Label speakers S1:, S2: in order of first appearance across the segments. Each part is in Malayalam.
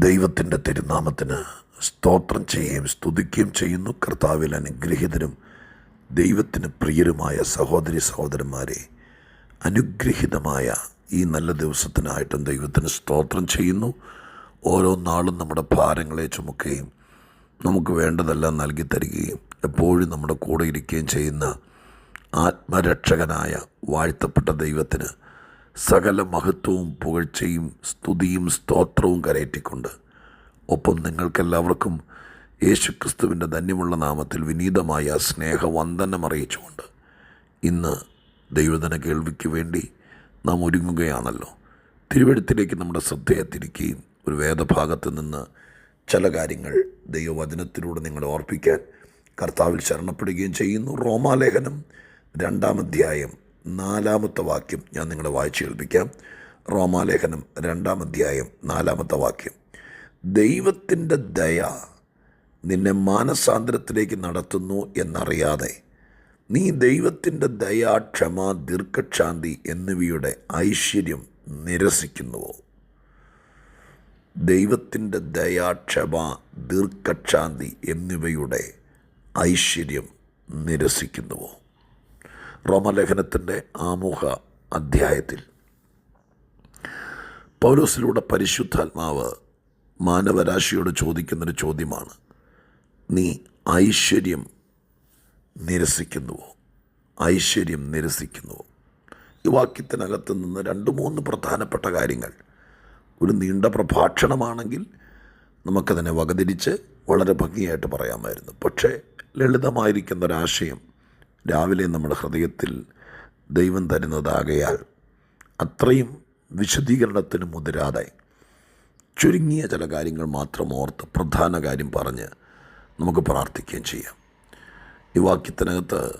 S1: ദൈവത്തിന്റെ തിരുനാമത്തിന് സ്തോത്രം ചെയ്യുകയും സ്തുതിക്കുകയും ചെയ്യുന്നു. കർത്താവിൽ അനുഗ്രഹീതരും ദൈവത്തിന് പ്രിയരുമായ സഹോദരി സഹോദരന്മാരെ അനുഗ്രഹീതമായ ഈ നല്ല ദിവസത്തിനായിട്ടും ദൈവത്തിന് സ്തോത്രം ചെയ്യുന്നു. ഓരോ നാളും നമ്മുടെ ഭാരങ്ങളെ ചുമക്കുകയും നമുക്ക് വേണ്ടതെല്ലാം നൽകി തരികയും എപ്പോഴും നമ്മുടെ കൂടെ ഇരിക്കുകയും ചെയ്യുന്ന ആത്മരക്ഷകനായ വാഴ്ത്തപ്പെട്ട ദൈവത്തിന് സകല മഹത്വവും പുകഴ്ചയും സ്തുതിയും സ്തോത്രവും കരയറ്റിക്കൊണ്ട് ഒപ്പം നിങ്ങൾക്കെല്ലാവർക്കും യേശുക്രിസ്തുവിന്റെ ധന്യമുള്ള നാമത്തിൽ വിനീതമായ സ്നേഹവന്ദനം അറിയിച്ചുകൊണ്ട് ഇന്ന് ദൈവദന കേൾവിക്ക് വേണ്ടി നാം ഒരുങ്ങുകയാണല്ലോ. തിരുവഴുത്തിലേക്ക് നമ്മുടെ ശ്രദ്ധയെ തിരിക്കുകയും ഒരു വേദഭാഗത്ത് നിന്ന് ചില കാര്യങ്ങൾ ദൈവവചനത്തിലൂടെ നിങ്ങളെ ഓർപ്പിക്കാൻ കർത്താവിൽ ശരണപ്പെടുകയും ചെയ്യുന്നു. റോമാലേഖനം രണ്ടാം അധ്യായം നാലാമത്തെ വാക്യം ഞാൻ നിങ്ങളെ വായിച്ചു കേൾപ്പിക്കാം. റോമാലേഖനം രണ്ടാം അധ്യായം നാലാമത്തെ വാക്യം. ദൈവത്തിന്റെ ദയ നിന്നെ മാനസാന്തരത്തിലേക്ക് നടത്തുന്നു എന്നറിയാതെ നീ ദൈവത്തിന്റെ ദയ ക്ഷമ ദീർഘക്ഷാന്തി എന്നിവയുടെ ഐശ്വര്യം നിരസിക്കുന്നുവോ? ദൈവത്തിന്റെ ദയ ക്ഷമ ദീർഘക്ഷാന്തി എന്നിവയുടെ ഐശ്വര്യം നിരസിക്കുന്നുവോ? റോമലേഖനത്തിന്റെ ആമുഖ അധ്യായത്തിൽ. പൗലോസിലൂടെ പരിശുദ്ധാത്മാവ് മാനവരാശിയോട് ചോദിക്കുന്നൊരു ചോദ്യമാണ് നീ ഐശ്വര്യം നിരസിക്കുന്നുവോ? ഐശ്വര്യം നിരസിക്കുന്നുവോ? ഈ വാക്യത്തിനകത്ത് നിന്ന് രണ്ട് മൂന്ന് പ്രധാനപ്പെട്ട കാര്യങ്ങൾ. ഒരു നീണ്ട പ്രഭാഷണമാണെങ്കിൽ നമുക്കതിനെ വകതിരിച്ച് വളരെ ഭംഗിയായിട്ട് പറയാമായിരുന്നു. പക്ഷേ ലളിതമായിരിക്കുന്ന ഒരാശയം രാവിലെ നമ്മുടെ ഹൃദയത്തിൽ ദൈവം തരുന്നതാകയാൽ അത്രയും വിശദീകരണത്തിന് മുതിരാതെ ചുരുങ്ങിയ ചില കാര്യങ്ങൾ മാത്രം ഓർത്ത് പ്രധാന കാര്യം പറഞ്ഞ് നമുക്ക് പ്രാർത്ഥിക്കുകയും ചെയ്യാം. ഈ വാക്യത്തിനകത്ത്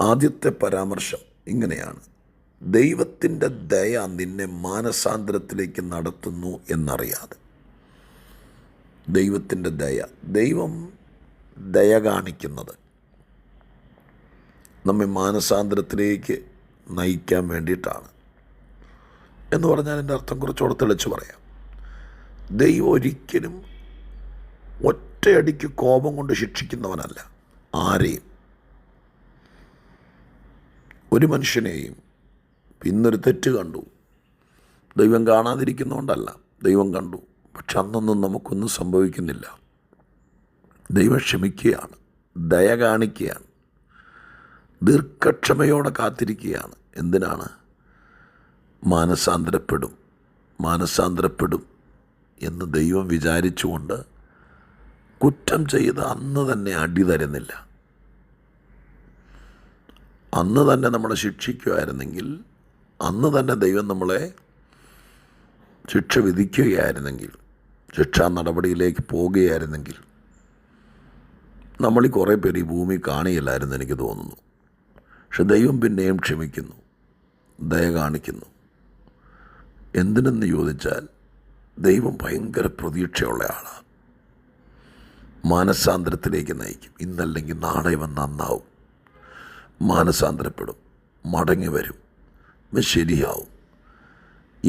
S1: ആദ്യത്തെ പരാമർശം ഇങ്ങനെയാണ്. ദൈവത്തിന്റെ ദയ നിന്നെ മാനസാന്തരത്തിലേക്ക് നടത്തുന്നു എന്നറിയാതെ. ദൈവത്തിന്റെ ദയ ദൈവം ദയ കാണിക്കുന്നത് നമ്മെ മാനസാന്തരത്തിലേക്ക് നയിക്കാൻ വേണ്ടിയിട്ടാണ്. എന്ന് പറഞ്ഞാൽ എന്റെ അർത്ഥം കുറച്ചുകൂടെ തെളിച്ച് പറയാം. ദൈവം ഒരിക്കലും ഒറ്റയടിക്ക് കോപം കൊണ്ട് ശിക്ഷിക്കുന്നവനല്ല. ആരെയും. ഒരു മനുഷ്യനെയും ഇന്നൊരു തെറ്റ് കണ്ടു. ദൈവം കാണാതിരിക്കുന്നതുകൊണ്ടല്ല ദൈവം കണ്ടു. പക്ഷെ അന്നൊന്നും നമുക്കൊന്നും സംഭവിക്കുന്നില്ല. ദൈവം ക്ഷമിക്കുകയാണ് ദയ കാണിക്കുകയാണ്. ദീർഘക്ഷമയോടെ കാത്തിരിക്കുകയാണ്. എന്തിനാണ്? മാനസാന്തരപ്പെടും മാനസാന്തരപ്പെടും എന്ന് ദൈവം വിചാരിച്ചുകൊണ്ട് കുറ്റം ചെയ്ത് അന്ന് തന്നെ അടി തരുന്നില്ല. അന്ന് തന്നെ നമ്മളെ ശിക്ഷിക്കുമായിരുന്നെങ്കിൽ അന്ന് തന്നെ ദൈവം നമ്മളെ ശിക്ഷ വിധിക്കുകയായിരുന്നെങ്കിൽ ശിക്ഷാ നടപടിയിലേക്ക് പോവുകയായിരുന്നെങ്കിൽ നമ്മൾ കുറേ പേര് ഈ ഭൂമി കാണിയില്ലായിരുന്നു എനിക്ക് തോന്നുന്നു. പക്ഷെ ദൈവം പിന്നെയും ക്ഷമിക്കുന്നു. ദയ കാണിക്കുന്നു. എന്തിനെന്ന് ചോദിച്ചാൽ ദൈവം ഭയങ്കര പ്രതീക്ഷയുള്ള ആളാണ്. മാനസാന്തരത്തിലേക്ക് നയിക്കും. ഇന്നല്ലെങ്കിൽ നാളെ ഇവൻ നന്നാവും. മാനസാന്തരപ്പെടും. മടങ്ങി വരും. ഇവൻ ശരിയാവും.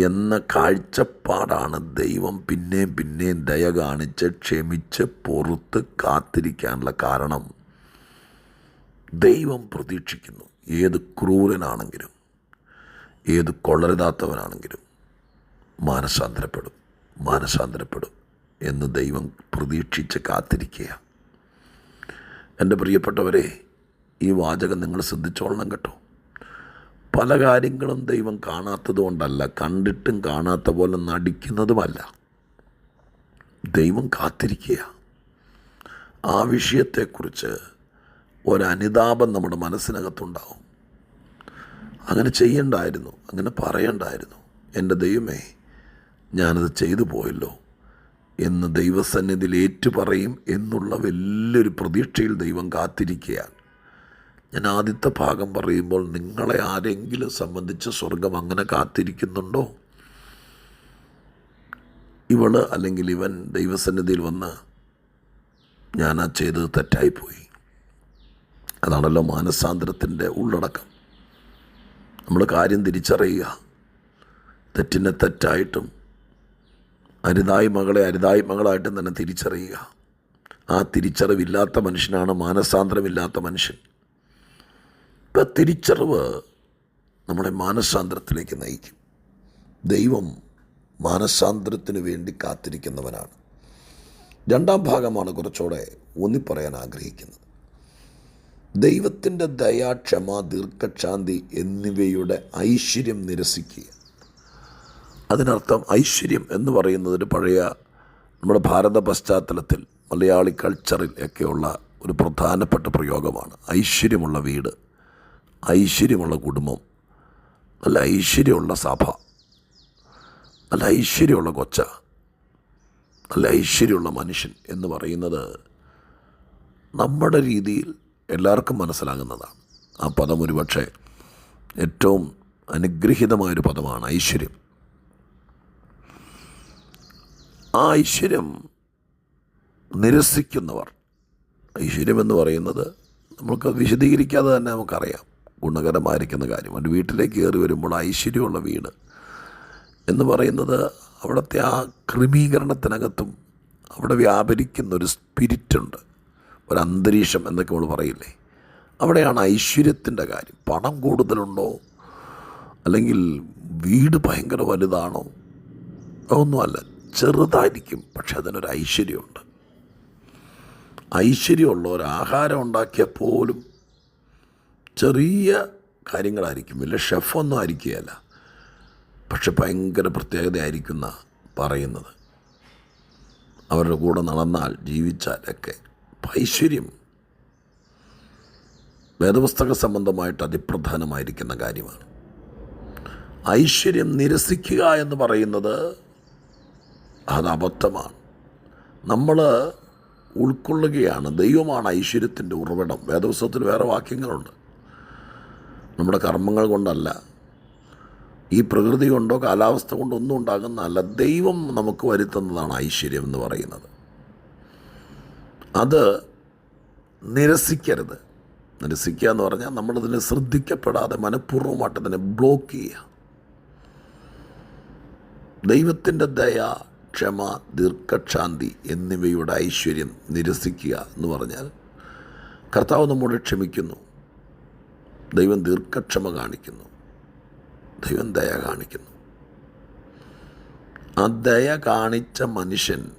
S1: എന്ന കാഴ്ചപ്പാടാണ് ദൈവം പിന്നെയും പിന്നെയും ദയ കാണിച്ച് ക്ഷമിച്ച് പൊറുത്ത് കാത്തിരിക്കാനുള്ള കാരണം. ദൈവം പ്രതീക്ഷിക്കുന്നു ഏത് ക്രൂരനാണെങ്കിലും ഏത് കൊള്ളരുതാത്തവനാണെങ്കിലും മാനസാന്തരപ്പെടും മാനസാന്തരപ്പെടും എന്ന് ദൈവം പ്രതീക്ഷിച്ച് കാത്തിരിക്കുക എന്റെ പ്രിയപ്പെട്ടവരെ ഈ വാചകം നിങ്ങൾ ശ്രദ്ധിച്ചോളണം കേട്ടോ. പല കാര്യങ്ങളും ദൈവം കാണാത്തതുകൊണ്ടല്ല കണ്ടിട്ടും കാണാത്ത പോലെ നടിക്കുന്നതുമല്ല. ദൈവം കാത്തിരിക്കുക ആ വിഷയത്തെക്കുറിച്ച് ഒരനുതാപം നമ്മുടെ മനസ്സിനകത്തുണ്ടാവും. അങ്ങനെ ചെയ്യണ്ടായിരുന്നു അങ്ങനെ പറയണ്ടായിരുന്നു. എന്റെ ദൈവമേ ഞാനത് ചെയ്തു പോയല്ലോ എന്ന് ദൈവസന്നിധിയിൽ ഏറ്റുപറയും എന്നുള്ള വലിയൊരു പ്രതീക്ഷയിൽ ദൈവം കാത്തിരിക്കുകയാണ്. ഞാൻ ആദ്യത്തെ ഭാഗം പറയുമ്പോൾ നിങ്ങളെ ആരെങ്കിലും സംബന്ധിച്ച് സ്വർഗം അങ്ങനെ കാത്തിരിക്കുന്നുണ്ടോ? ഇവൾ അല്ലെങ്കിൽ ഇവൻ ദൈവസന്നിധിയിൽ വന്ന് ഞാൻ ആ ചെയ്തത് തെറ്റായിപ്പോയി. അതാണല്ലോ മാനസാന്തരത്തിന്റെ ഉള്ളടക്കം. നമ്മൾ കാര്യം തിരിച്ചറിയുക. തെറ്റിനെ തെറ്റായിട്ടും അരുതായി മകളെ അരുതായി മകളായിട്ടും തന്നെ തിരിച്ചറിയുക. ആ തിരിച്ചറിവില്ലാത്ത മനുഷ്യനാണ് മാനസാന്തരമില്ലാത്ത മനുഷ്യൻ. ഇപ്പം തിരിച്ചറിവ് നമ്മുടെ മാനസാന്തരത്തിലേക്ക് നയിക്കും. ദൈവം മാനസാന്തരത്തിന് വേണ്ടി കാത്തിരിക്കുന്നവനാണ്. രണ്ടാം ഭാഗമാണ് കുറച്ചുകൂടെ ഊന്നിപ്പറയാൻ ആഗ്രഹിക്കുന്നത്. ദൈവത്തിന്റെ ദയ ക്ഷമ ദീർഘക്ഷാന്തി എന്നിവയുടെ ഐശ്വര്യം നിരസിക്കുക. അതിനർത്ഥം ഐശ്വര്യം എന്ന് പറയുന്നത് ഒരു പഴയ നമ്മുടെ ഭാരത പശ്ചാത്തലത്തിൽ മലയാളി കൾച്ചറിൽ ഒക്കെയുള്ള ഒരു പ്രധാനപ്പെട്ട പ്രയോഗമാണ്. ഐശ്വര്യമുള്ള വീട് ഐശ്വര്യമുള്ള കുടുംബം നല്ല ഐശ്വര്യമുള്ള സഭ നല്ല ഐശ്വര്യമുള്ള കൊച്ച നല്ല ഐശ്വര്യമുള്ള മനുഷ്യൻ എന്ന് പറയുന്നത് നമ്മുടെ രീതിയിൽ എല്ലാവർക്കും മനസ്സിലാകുന്നതാണ്. ആ പദം ഒരുപക്ഷെ ഏറ്റവും അനുഗ്രഹീതമായൊരു പദമാണ് ഐശ്വര്യം. ആ ഐശ്വര്യം നിരസിക്കുന്നവർ ഐശ്വര്യം എന്ന് പറയുന്നത് നമുക്ക് വിശദീകരിക്കാതെ തന്നെ നമുക്കറിയാം ഗുണകരമായിരിക്കുന്ന കാര്യം. ഒരു വീട്ടിലേക്ക് കയറി വരുമ്പോൾ ഐശ്വര്യമുള്ള വീട് എന്ന് പറയുന്നത് അവിടുത്തെ ആ ക്രമീകരണത്തിനകത്തും അവിടെ വ്യാപരിക്കുന്ന ഒരു സ്പിരിറ്റുണ്ട്. ഒരു അന്തരീക്ഷം എന്നൊക്കെ നമ്മൾ പറയില്ലേ? അവിടെയാണ് ഐശ്വര്യത്തിന്റെ കാര്യം. പണം കൂടുതലുണ്ടോ? അല്ലെങ്കിൽ വീട് ഭയങ്കര വലുതാണോ? അതൊന്നുമല്ല ചെറുതായിരിക്കും പക്ഷെ അതിനൊരു ഐശ്വര്യമുണ്ട്. ഐശ്വര്യമുള്ളവർ ആഹാരം ഉണ്ടാക്കിയാൽ പോലും ചെറിയ കാര്യങ്ങളായിരിക്കും. വലിയ ഷെഫൊന്നും ആയിരിക്കുകയല്ല. പക്ഷെ ഭയങ്കര പ്രത്യേകതയായിരിക്കുന്ന പറയുന്നത്. അവരുടെ കൂടെ നടന്നാൽ ജീവിച്ചാലൊക്കെ ഐശ്വര്യം. വേദപുസ്തക സംബന്ധമായിട്ട് അതിപ്രധാനമായിരിക്കുന്ന കാര്യമാണ്. ഐശ്വര്യം നിരസിക്കുക എന്ന് പറയുന്നത് അത് അബദ്ധമാണ്. നമ്മൾ ഉൾക്കൊള്ളുകയാണ്. ദൈവമാണ് ഐശ്വര്യത്തിന്റെ ഉറവിടം. വേദപുസ്തകത്തിൽ വേറെ വാക്യങ്ങളുണ്ട്. നമ്മുടെ കർമ്മങ്ങൾ കൊണ്ടല്ല. ഈ പ്രകൃതി കൊണ്ടോ കാലാവസ്ഥ കൊണ്ടോ ഒന്നും ഉണ്ടാകുന്നതല്ല. ദൈവം നമുക്ക് വരുത്തുന്നതാണ് ഐശ്വര്യം എന്ന് പറയുന്നത്. അത് നിരസിക്കരുത്. നിരസിക്കുക എന്ന് പറഞ്ഞാൽ നമ്മളതിനെ ശ്രദ്ധിക്കപ്പെടാതെ മനഃപൂർവമായിട്ട് അതിനെ ബ്ലോക്ക് ചെയ്യുക. ദൈവത്തിന്റെ ദയ ക്ഷമ ദീർഘക്ഷാന്തി എന്നിവയുടെ ഐശ്വര്യം നിരസിക്കുക എന്ന് പറഞ്ഞാൽ കർത്താവ് നമ്മോട് ക്ഷമിക്കുന്നു. ദൈവം ദീർഘക്ഷമ കാണിക്കുന്നു. ദൈവം ദയ കാണിക്കുന്നു. ആ ദയ കാണിച്ച മനുഷ്യൻ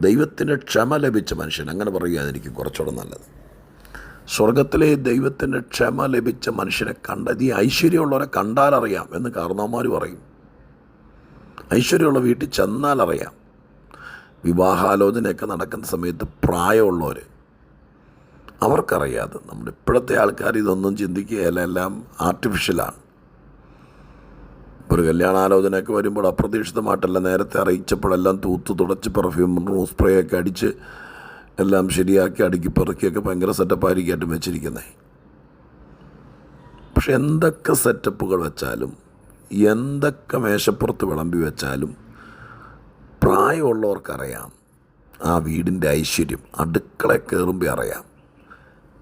S1: ദൈവത്തിന്റെ ക്ഷമ ലഭിച്ച മനുഷ്യൻ. അങ്ങനെ പറയുക എനിക്ക് കുറച്ചുകൂടെ നല്ലത്. സ്വർഗത്തിലെ ദൈവത്തിന്റെ ക്ഷമ ലഭിച്ച മനുഷ്യനെ കണ്ടത് ഈ ഐശ്വര്യമുള്ളവരെ കണ്ടാലറിയാം എന്ന് കാരണവന്മാർ പറയും. ഐശ്വര്യമുള്ള വീട്ടിൽ ചെന്നാലറിയാം. വിവാഹാലോചനയൊക്കെ നടക്കുന്ന സമയത്ത് പ്രായമുള്ളവർ അവർക്കറിയാതെ നമ്മുടെ ഇപ്പോഴത്തെ ആൾക്കാർ ഇതൊന്നും ചിന്തിക്കുകയല്ല. എല്ലാം ആർട്ടിഫിഷ്യലാണ് ഒരു കല്യാണാലോചനയൊക്കെ വരുമ്പോൾ അപ്രതീക്ഷിതമായിട്ടല്ല നേരത്തെ അറിയിച്ചപ്പോഴെല്ലാം തൂത്ത് തുടച്ച് പെർഫ്യൂം റൂം സ്പ്രേ ഒക്കെ അടിച്ച് എല്ലാം ശരിയാക്കി അടുക്കി പെറുക്കിയൊക്കെ ഭയങ്കര സെറ്റപ്പായിരിക്കും വെച്ചിരിക്കുന്നത്. പക്ഷെ എന്തൊക്കെ സെറ്റപ്പുകൾ വെച്ചാലും എന്തൊക്കെ മേശപ്പുറത്ത് വിളമ്പി വെച്ചാലും പ്രായമുള്ളവർക്കറിയാം. ആ വീടിന്റെ ഐശ്വര്യം അടുക്കള കയറുമ്പോൾ അറിയാം.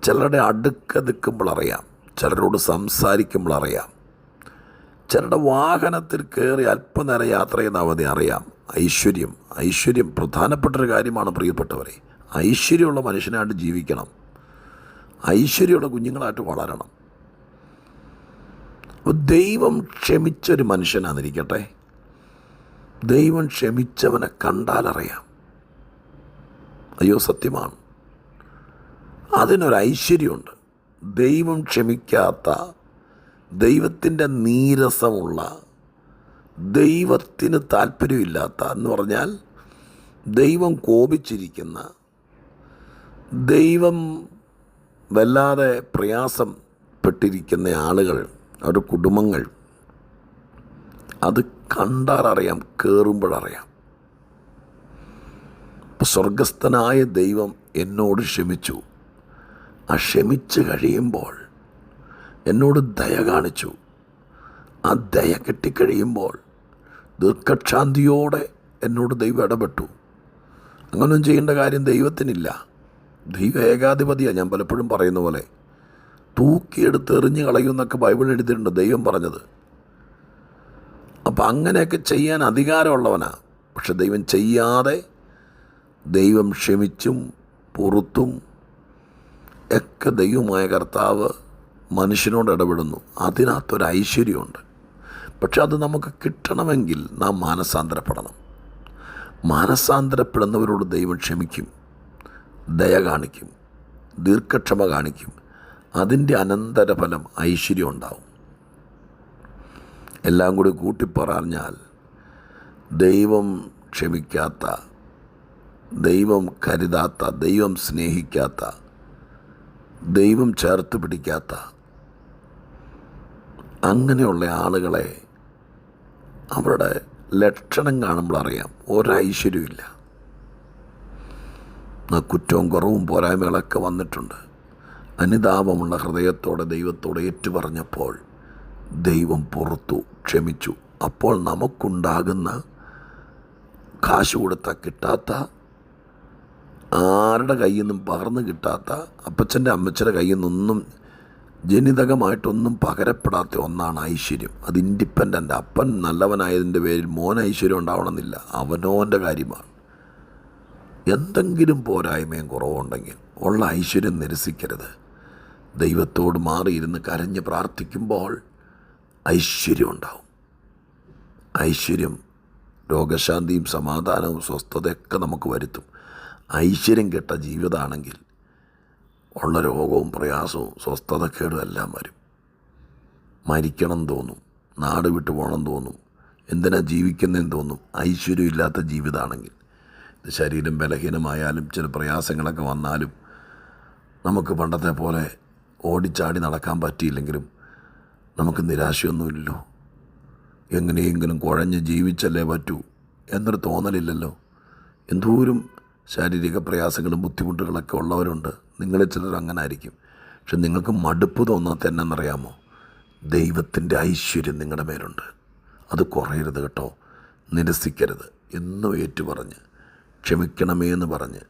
S1: ചിലരുടെ അടുക്ക നിൽക്കുമ്പോൾ അറിയാം. ചിലരോട് സംസാരിക്കുമ്പോൾ അറിയാം. ചിലരുടെ വാഹനത്തിൽ കയറി അല്പനേരം യാത്ര ചെയ്യുന്ന അവധി അറിയാം. ഐശ്വര്യം ഐശ്വര്യം പ്രധാനപ്പെട്ടൊരു കാര്യമാണ് പ്രിയപ്പെട്ടവരെ. ഐശ്വര്യമുള്ള മനുഷ്യനായിട്ട് ജീവിക്കണം. ഐശ്വര്യമുള്ള കുഞ്ഞുങ്ങളായിട്ട് വളരണം. ദൈവം ക്ഷമിച്ചൊരു മനുഷ്യനാന്നിരിക്കട്ടെ. ദൈവം ക്ഷമിച്ചവനെ കണ്ടാലറിയാം. അയ്യോ സത്യമാണ്. അതിനൊരു ഐശ്വര്യമുണ്ട്. ദൈവം ക്ഷമിക്കാത്ത ദൈവത്തിന്റെ നീരസമുള്ള ദൈവത്തിന് താല്പര്യമില്ലാത്ത എന്ന് പറഞ്ഞാൽ ദൈവം കോപിച്ചിരിക്കുന്ന ദൈവം വല്ലാതെ പ്രയാസപ്പെട്ടിരിക്കുന്ന ആളുകൾ അവരുടെ കുടുംബങ്ങൾ അത് കണ്ടാൽ അറിയാം കയറുമ്പോഴറിയാം സ്വർഗസ്ഥനായ ദൈവം എന്നോട് ക്ഷമിച്ചു. ആ ക്ഷമിച്ച് കഴിയുമ്പോൾ എന്നോട് ദയ കാണിച്ചു. ആ ദയ കിട്ടിക്കഴിയുമ്പോൾ ദീർഘക്ഷാന്തിയോടെ എന്നോട് ദൈവം ഇടപെട്ടു. അങ്ങനൊന്നും ചെയ്യേണ്ട കാര്യം ദൈവത്തിനില്ല. ദൈവ ഏകാധിപതിയാണ് ഞാൻ പലപ്പോഴും പറയുന്ന പോലെ. തൂക്കിയെടുത്ത് എറിഞ്ഞ് കളയുമെന്നൊക്കെ ബൈബിൾ എഴുതിയിട്ടുണ്ട് ദൈവം പറഞ്ഞത്. അപ്പം അങ്ങനെയൊക്കെ ചെയ്യാൻ അധികാരമുള്ളവനാണ് പക്ഷെ ദൈവം ചെയ്യാതെ ദൈവം ക്ഷമിച്ചും പുറത്തും ഒക്കെ ദൈവമായ കർത്താവ് മനുഷ്യനോട് ഇടപെടുന്നു. അതിനകത്തൊരു ഐശ്വര്യമുണ്ട്. പക്ഷെ അത് നമുക്ക് കിട്ടണമെങ്കിൽ നാം മാനസാന്തരപ്പെടണം. മാനസാന്തരപ്പെടുന്നവരോട് ദൈവം ക്ഷമിക്കും. ദയ കാണിക്കും. ദീർഘക്ഷമ കാണിക്കും. അതിന്റെ അനന്തരഫലം ഐശ്വര്യം ഉണ്ടാവും. എല്ലാം കൂടി കൂട്ടിപ്പറഞ്ഞാൽ ദൈവം ക്ഷമിക്കാത്ത ദൈവം കരുതാത്ത ദൈവം സ്നേഹിക്കാത്ത ദൈവം ചേർത്ത് പിടിക്കാത്ത അങ്ങനെയുള്ള ആളുകളെ അവരുടെ ലക്ഷണം കാണുമ്പോൾ അറിയാം. ഒരൈശ്വര്യമില്ല കുറ്റവും കുറവും പോരായ്മകളൊക്കെ വന്നിട്ടുണ്ട്. അനുതാപമുള്ള ഹൃദയത്തോടെ ദൈവത്തോട് ഏറ്റുപറഞ്ഞപ്പോൾ ദൈവം പുറത്തു ക്ഷമിച്ചു. അപ്പോൾ നമുക്കുണ്ടാകുന്ന കാശ് കൊടുത്താൽ കിട്ടാത്ത ആരുടെ കയ്യിൽ നിന്നും പകർന്നു കിട്ടാത്ത അപ്പച്ചന്റെ അമ്മച്ചന്റെ കയ്യിൽ നിന്നൊന്നും ജനിതകമായിട്ടൊന്നും പകരപ്പെടാത്ത ഒന്നാണ് ഐശ്വര്യം. അത് ഇൻഡിപെൻഡന്റ് അപ്പൻ നല്ലവനായതിന്റെ പേരിൽ മോൻ ഐശ്വര്യം ഉണ്ടാവണമെന്നില്ല. അവനോന്റെ കാര്യമാണ്. എന്തെങ്കിലും പോരായ്മയും കുറവുണ്ടെങ്കിൽ ഉള്ള ഐശ്വര്യം നിരസിക്കരുത്. ദൈവത്തോട് മാറിയിരുന്ന് കരഞ്ഞ് പ്രാർത്ഥിക്കുമ്പോൾ ഐശ്വര്യം ഉണ്ടാവും. ഐശ്വര്യം രോഗശാന്തിയും സമാധാനവും സ്വസ്ഥതയൊക്കെ നമുക്ക് വരുത്തും. ഐശ്വര്യം കെട്ട ജീവിതമാണെങ്കിൽ ഉള്ള രോഗവും പ്രയാസവും സ്വസ്ഥതക്കേടും എല്ലാം വരും. മരിക്കണം തോന്നും നാട് വിട്ടു പോകണം തോന്നും എന്തിനാ ജീവിക്കുന്നതെന്ന് തോന്നും ഐശ്വര്യമില്ലാത്ത ജീവിതമാണെങ്കിൽ ശരീരം ബലഹീനമായാലും ചില പ്രയാസങ്ങളൊക്കെ വന്നാലും നമുക്ക് പണ്ടത്തെ പോലെ ഓടിച്ചാടി നടക്കാൻ പറ്റിയില്ലെങ്കിലും നമുക്ക് നിരാശയൊന്നുമില്ലല്ലോ. എങ്ങനെയെങ്കിലും കുഴഞ്ഞ് ജീവിച്ചല്ലേ പറ്റൂ എന്നൊരു തോന്നലില്ലല്ലോ. എന്തോരം ശാരീരിക പ്രയാസങ്ങളും ബുദ്ധിമുട്ടുകളൊക്കെ ഉള്ളവരുണ്ട്. നിങ്ങളെ ചിലർ അങ്ങനെ ആയിരിക്കും പക്ഷെ നിങ്ങൾക്ക് മടുപ്പ് തോന്നാത്ത എന്നറിയാമോ? ദൈവത്തിന്റെ ഐശ്വര്യം നിങ്ങളുടെ മേലുണ്ട്. അത് കുറയരുത് കേട്ടോ. നിരസിക്കരുത് എന്നും ഏറ്റുപറഞ്ഞ് ക്ഷമിക്കണമേ എന്ന് പറഞ്ഞ്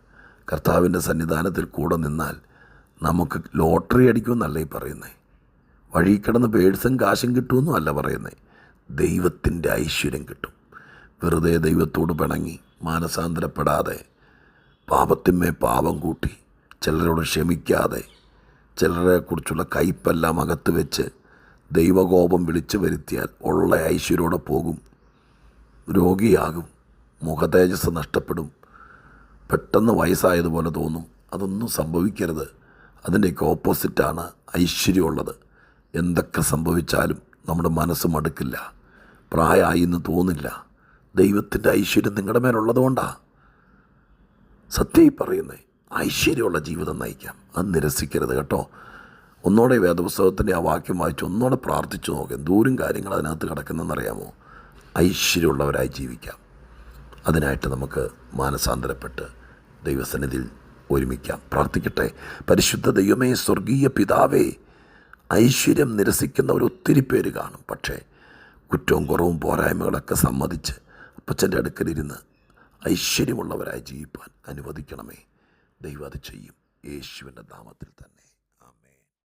S1: കർത്താവിന്റെ സന്നിധാനത്തിൽ കൂടെ നിന്നാൽ നമുക്ക് ലോട്ടറി അടിക്കുമെന്നല്ല ഈ പറയുന്നത് വഴി കിടന്ന് പേഴ്സും കാശും കിട്ടുമെന്നും അല്ല പറയുന്നത് ദൈവത്തിന്റെ ഐശ്വര്യം കിട്ടും. വെറുതെ ദൈവത്തോട് പിണങ്ങി മാനസാന്തരപ്പെടാതെ പാപത്തിന്മേ പാപം കൂട്ടി ചിലരോട് ക്ഷമിക്കാതെ ചിലരെക്കുറിച്ചുള്ള കയ്പെല്ലാം അകത്ത് വെച്ച് ദൈവകോപം വിളിച്ചു വരുത്തിയാൽ ഉള്ള ഐശ്വര്യോടെ പോകും. രോഗിയാകും മുഖതേജസ് നഷ്ടപ്പെടും. പെട്ടെന്ന് വയസ്സായതുപോലെ തോന്നും. അതൊന്നും സംഭവിക്കരുത്. അതിന്റെയൊക്കെ ഓപ്പോസിറ്റാണ് ഐശ്വര്യമുള്ളത്. എന്തൊക്കെ സംഭവിച്ചാലും നമ്മുടെ മനസ്സ് മടുക്കില്ല. പ്രായമായി എന്ന് തോന്നില്ല. ദൈവത്തിന്റെ ഐശ്വര്യം നിങ്ങളുടെ മേലുള്ളതുകൊണ്ടാണ് സത്യം ഈ പറയുന്നത് ഐശ്വര്യമുള്ള ജീവിതം നയിക്കാം. അത് നിരസിക്കരുത് കേട്ടോ. ഒന്നോടെ വേദപുസ്തകത്തിന്റെ ആ വാക്യം വായിച്ച് ഒന്നോടെ പ്രാർത്ഥിച്ചു നോക്കാം എന്തോരം കാര്യങ്ങൾ അതിനകത്ത് കിടക്കുന്നതെന്നറിയാമോ ഐശ്വര്യമുള്ളവരായി ജീവിക്കാം. അതിനായിട്ട് നമുക്ക് മാനസാന്തരപ്പെട്ട് ദൈവസന്നിധിയിൽ ഒരുമിക്കാം. പ്രാർത്ഥിക്കട്ടെ. പരിശുദ്ധ ദൈവമേ സ്വർഗീയ പിതാവേ ഐശ്വര്യം നിരസിക്കുന്നവർ ഒത്തിരി പേര് കാണും. പക്ഷേ കുറ്റവും കുറവും പോരായ്മകളൊക്കെ സമ്മതിച്ച് അപ്പച്ചന്റെ അടുക്കലിരുന്ന് ഐശ്വര്യമുള്ളവരായി ജീവിപ്പാൻ അനുവദിക്കണമേ. ദൈവം അത് ചെയ്യും. യേശുവിന്റെ നാമത്തിൽ തന്നെ.